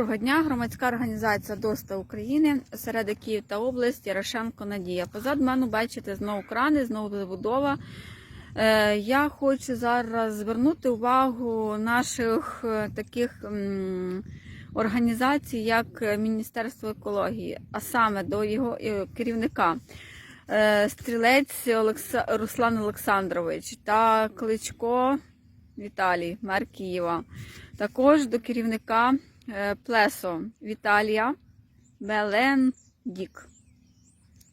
Доброго дня, громадська організація ДОСТА України, серед Київ та область, Ярошенко Надія. Позад мене бачите знову крани, знову забудова. Е, Я хочу зараз звернути увагу наших е, таких організацій, як Міністерство екології, а саме до його е, керівника. Стрілець. Руслан Олександрович та Кличко Віталій, мер Києва. Також до керівника Плесо Віталія Белендік.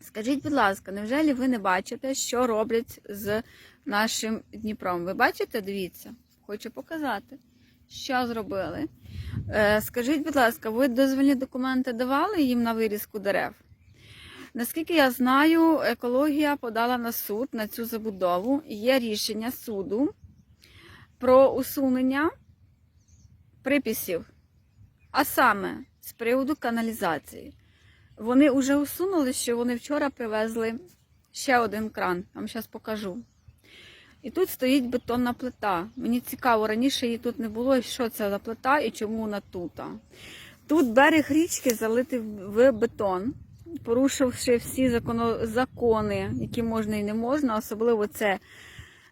Скажіть, будь ласка, невже ви не бачите, що роблять з нашим Дніпром? Ви бачите? Дивіться, хочу показати, що зробили. Е, Скажіть, будь ласка, ви дозвільні документи давали їм на вирізку дерев? Наскільки я знаю, екологія подала на суд на цю забудову. Є рішення суду про усунення приписів, а саме з приводу каналізації. Вони вже усунули, що вони вчора привезли ще один кран. Вам зараз покажу. І тут стоїть бетонна плита. Мені цікаво, раніше її тут не було, що це за плита і чому вона тут. Тут берег річки залитий в бетон, порушивши всі закони, які можна і не можна, особливо це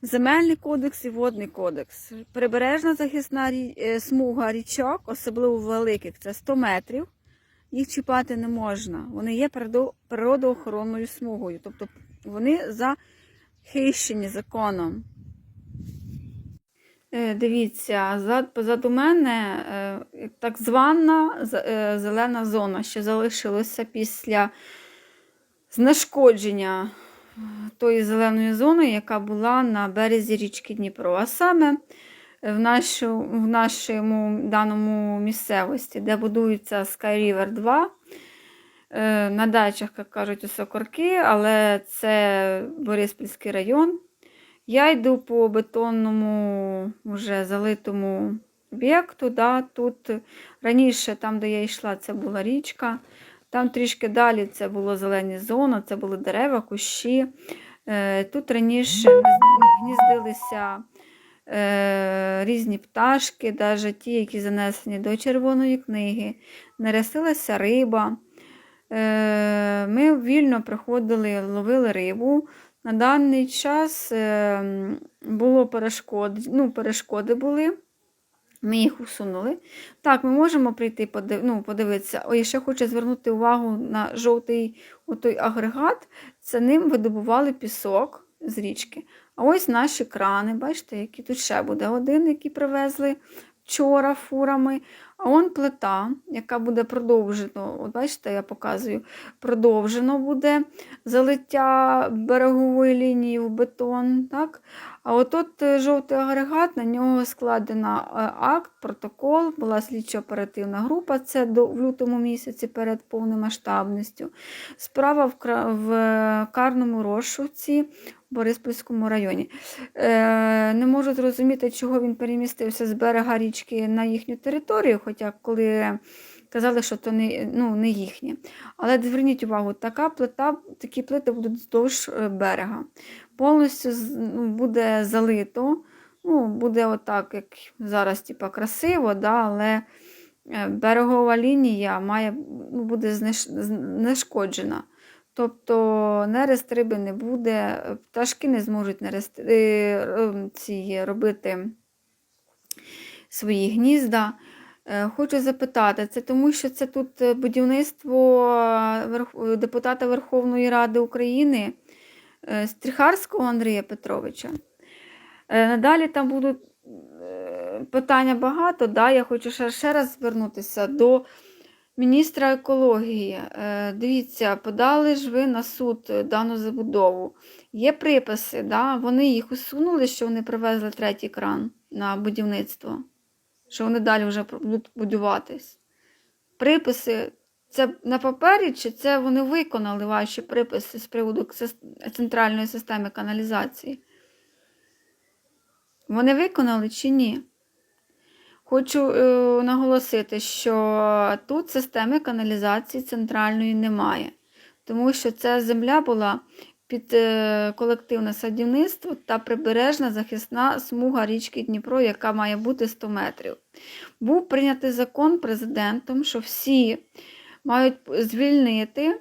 Земельний кодекс і водний кодекс. Прибережна захисна е, смуга річок, особливо великих, це 100 метрів. Їх чіпати не можна. Вони є природоохоронною смугою, тобто вони захищені законом. Е, Дивіться, зад- позаду мене е, так звана зелена зона, що залишилося після знешкодження тої зеленої зони, яка була на березі річки Дніпро. А саме в, нашу, в нашому даному місцевості, де будується Sky River 2. е, На дачах, як кажуть, у Сокорки, але це Бориспільський район. Я йду по бетонному, вже залитому об'єкту. Да, тут раніше, там, де я йшла, це була річка. Там трішки далі це було зелені зони, це були дерева, кущі. Е, Тут раніше гніздилися е, різні пташки, навіть ті, які занесені до червоної книги, нерестилася риба. Е, Ми вільно приходили, ловили рибу. На даний час е, було перешкоди, ну, перешкоди були. Ми їх усунули. Так, ми можемо прийти подив... ну, подивитися. Ой, ще хочу звернути увагу на жовтий отой агрегат. Це ним видобували пісок з річки. А ось наші крани, бачите, які тут ще буде один, який привезли вчора фурами. А он плита, яка буде продовжено. От бачите, я показую, продовжено буде залиття берегової лінії в бетон. Так? А отут е, жовтий агрегат, на нього складено е, акт, протокол, була слідчо-оперативна група, це до, в лютому місяці перед повномасштабністю. Справа в, в е, карному розшуці в Бориспільському районі. Е, не можу зрозуміти, чого він перемістився з берега річки на їхню територію, хоча коли казали, що то не, ну, не їхнє. Але зверніть увагу, така плита, такі плити будуть вздовж е, берега. Повністю ну, буде залито. Ну, буде отак, як зараз, типа, красиво, да, але е, берегова лінія має, ну, буде знешкоджена. Тобто нерест риби не буде, пташки не зможуть нерест, е, е, ці, робити свої гнізда. Е, Хочу запитати, це тому, що це тут е, будівництво е, депутата Верховної Ради України Стріхарського Андрія Петровича. Надалі там будуть питання багато. Да? Я хочу ще, раз звернутися до міністра екології. Дивіться, подали ж ви на суд дану забудову. Є приписи, да? вони їх усунули, що вони привезли третій кран на будівництво, що вони далі вже будуть будуватись. Приписи. Це на папері, чи це вони виконали ваші приписи з приводу центральної системи каналізації? Вони виконали чи ні? Хочу е, наголосити, що тут системи каналізації центральної немає, тому що ця земля була під е, колективне садівництво та прибережна захисна смуга річки Дніпро, яка має бути 100 метрів. Був прийнятий закон президентом, що всі мають звільнити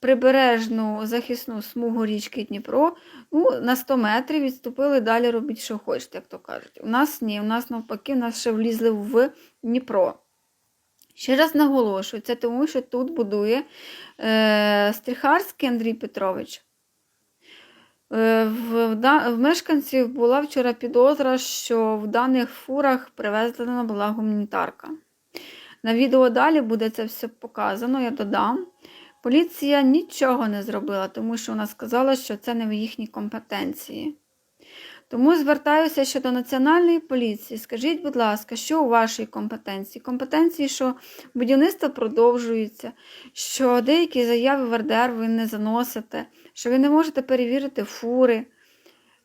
прибережну захисну смугу річки Дніпро. Ну, на 100 метрів відступили, далі робіть, що хочете, як то кажуть. У нас ні, у нас навпаки, у нас ще влізли в Дніпро. Ще раз наголошую, це тому, що тут будує е, Стріхарський Андрій Петрович. Е, в, в, мешканців була вчора підозра, що в даних фурах привезена була гуманітарка. На відео далі буде це все показано, я додам. Поліція нічого не зробила, тому що вона сказала, що це не в їхній компетенції. Тому звертаюся щодо Національної поліції. Скажіть, будь ласка, що у вашій компетенції? Компетенції, що будівництво продовжується, що деякі заяви в РДР ви не заносите, що ви не можете перевірити фури,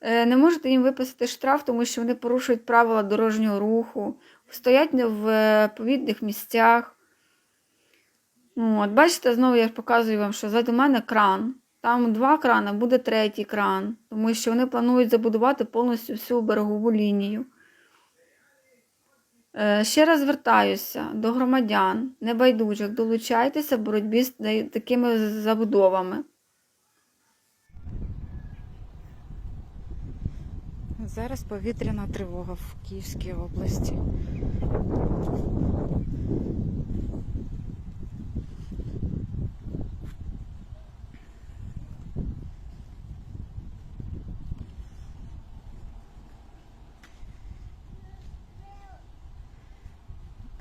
е, не можете їм виписати штраф, тому що вони порушують правила дорожнього руху, стоять не в е, повідних місцях. От, бачите, знову я показую вам, що ззаду мене кран. Там два крани, буде третій кран, тому що вони планують забудувати повністю всю берегову лінію. Е, Ще раз звертаюся до громадян, небайдужих, долучайтеся в боротьбі з такими забудовами. Зараз повітряна тривога в Київській області.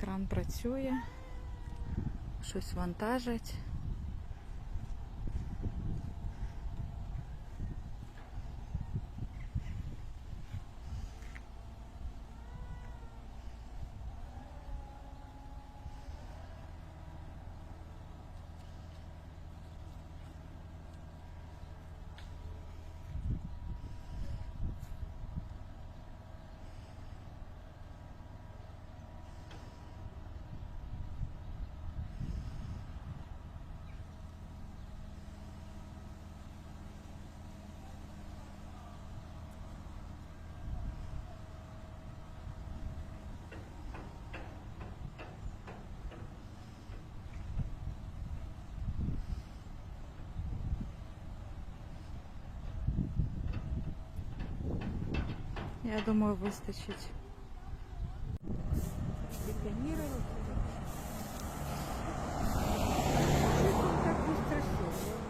Кран працює, щось вантажить. Я думаю, вистачить. Бетонірують. Це так не.